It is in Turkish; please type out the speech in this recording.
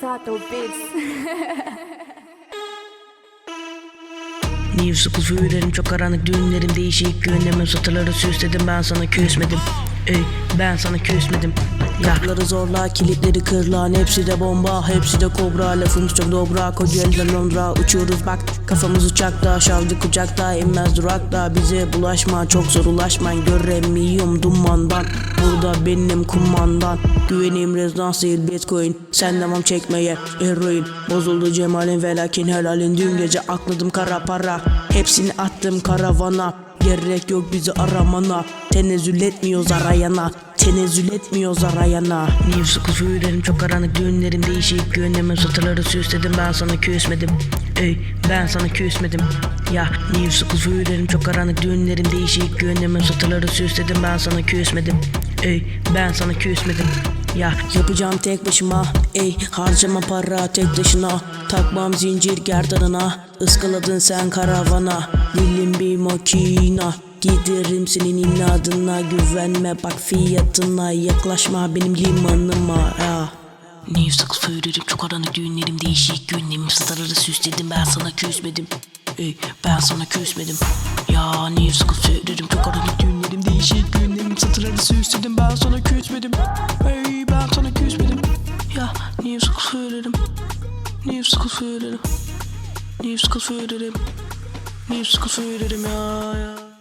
Sato Beats. Niye sıkı söylerim çok karanlık düğünlerim değişik Gönlümün satırları süsledim. Ben sana küsmedim. Ey ben sana küsmedim Kapıları zorla kilitleri kırlan Hepsi de bomba hepsi de kobra. Lafımız çok dobra Kocaeli'den Londra Uçuyoruz. Bak kafamız uçakta Şavcı kucakta inmez durakta. Bize bulaşma çok zor ulaşman. Göremiyorum dumandan. Burada benim kumandan. Güvenim rezidans değil bitcoin. Sen devam çekmeye eroin. Bozuldu cemalin ve lakin helalin. Dün gece akladım kara para. Hepsini attım karavana Gerek yok bizi aramana. Tenezzül etmiyoruz arayana. Tenezzül etmiyoruz arayana. Niye sıkı söylerim çok karanlık düğünlerim değişik. Gönlümün satırları süsledim ben sana küsmedim. Ey ben sana küsmedim. Ya niye sıkı söylerim çok karanlık düğünlerim değişik. Gönlümün satırları süsledim ben sana küsmedim. Ey ben sana küsmedim ya yapacağım tek başıma Ey harcama para tek başına. Takmam zincir gerdanına Iskaladın sen karavana. Dilim bir makina Giderim senin inadına. Güvenme bak fiyatına Yaklaşma benim limanıma. Ya. Niye sık söylerim çok karanlık düğünlerim değişik Günlerim. Starları süsledim ben sana küsmedim. Ey ben sana küsmedim. Ya niye sık söylerim çok karanlık düğünlerim değişik Günlerim. Satırları süsledim ben sana küsmedim Niye sık söylerim ya ya Ya